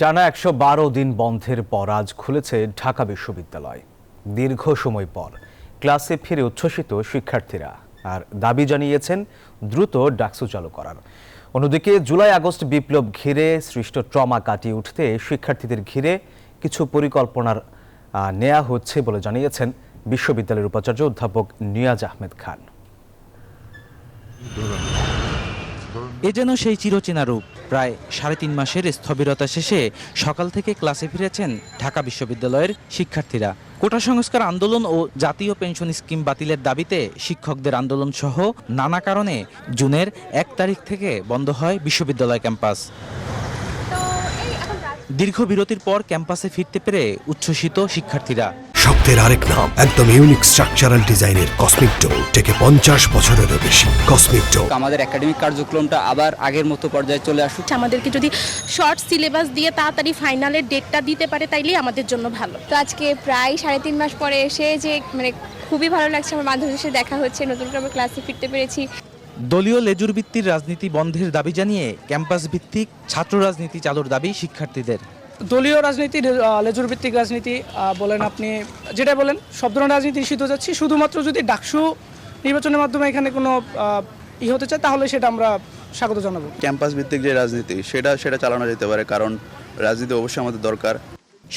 টানা একশো বারো দিন বন্ধের পর আজ খুলেছে ঢাকা বিশ্ববিদ্যালয়। দীর্ঘ সময় পর ক্লাসে ফিরে উচ্ছ্বসিত শিক্ষার্থীরা আর দাবি জানিয়েছেন দ্রুত ডাকসু চালু করার। অন্যদিকে জুলাই আগস্ট বিপ্লব ঘিরে সৃষ্ট ট্রমা কাটিয়ে উঠতে শিক্ষার্থীদের ঘিরে কিছু পরিকল্পনার নেওয়া হচ্ছে বলে জানিয়েছেন বিশ্ববিদ্যালয়ের উপাচার্য অধ্যাপক নিয়াজ আহমেদ খান। এ যেন সেই চিরচেনা রূপ। প্রায় সাড়ে তিন মাসের স্থবিরতা শেষে সকাল থেকে ক্লাসে ফিরেছেন ঢাকা বিশ্ববিদ্যালয়ের শিক্ষার্থীরা। কোটা সংস্কার আন্দোলন ও জাতীয় পেনশন স্কিম বাতিলের দাবিতে শিক্ষকদের আন্দোলন সহ নানা কারণে জুনের এক তারিখ থেকে বন্ধ হয় বিশ্ববিদ্যালয় ক্যাম্পাস। দীর্ঘ বিরতির পর ক্যাম্পাসে ফিরতে পেরে উচ্ছ্বসিত শিক্ষার্থীরা। শক্তের আরেক নাম। একদম ইউনিক স্ট্রাকচারাল ডিজাইনের কসমিক ডোর থেকে পঞ্চাশ বছরেরও বেশি। কসমিক ডোর আমাদের একাডেমিক কার্যক্রমটা আবার আগের মতো পর্যায়ে চলে আসুক। আমাদেরকে যদি শর্ট সিলেবাস দিয়ে তাড়াতাড়ি ফাইনালের ডেটটা দিতে পারে তাইলেই আমাদের জন্য ভালো। তো আজকে প্রায় সাড়ে তিন মাস পরে এসে যে মানে খুবই ভালো লাগছে আমার মাধ্যমের সাথে দেখা হচ্ছে নতুন করে আমরা ক্লাসে ফিরতে পেরেছি। দলীয় লেজুর ভিত্তির রাজনীতি বন্ধের দাবি জানিয়ে ক্যাম্পাস ভিত্তিক ছাত্র রাজনীতি চালুর দাবি শিক্ষার্থীদের। দলীয় রাজনীতি লেজুর ভিত্তিক রাজনীতি বলেন আপনি যেটা বলেন সব ধরনের রাজনীতি নিষিদ্ধ যাচ্ছি। শুধুমাত্র যদি ডাকসু নির্বাচনের মাধ্যমে এখানে কোনো ই হতে চায় তাহলে সেটা আমরা স্বাগত জানাব। ক্যাম্পাস ভিত্তিক যে রাজনীতি সেটা সেটা চালানো যেতে পারে কারণ রাজনীতি অবশ্যই আমাদের দরকার।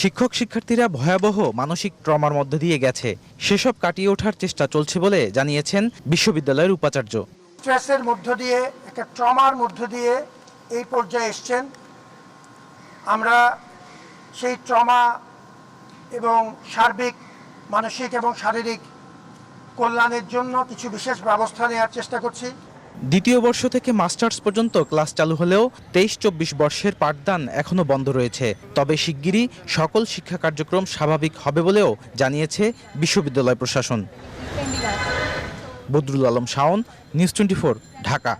শিক্ষক শিক্ষার্থীরা ভয়াবহ মানসিক ট্রমার মধ্যে দিয়ে গেছে। সেসব কাটিয়ে ওঠার চেষ্টা চলছে বলে জানিয়েছেন বিশ্ববিদ্যালয়ের উপাচার্য। স্ট্রেসের মধ্য দিয়ে একটা ট্রমার মধ্য দিয়ে এই পর্যায়ে এসছেন। আমরা সেই ট্রমা এবং সার্বিক, মানসিক এবং শারীরিক কল্যাণের জন্য কিছু বিশেষ ব্যবস্থা নেওয়ার চেষ্টা করছি। দ্বিতীয় বর্ষ থেকে মাস্টার্স পর্যন্ত ক্লাস চালু হলেও তেইশ চব্বিশ বর্ষের পাঠদান এখনও বন্ধ রয়েছে। তবে শিগগিরই সকল শিক্ষা কার্যক্রম স্বাভাবিক হবে বলেও জানিয়েছে বিশ্ববিদ্যালয় প্রশাসন। Badrul Alam Shaon, news twenty Dhaka.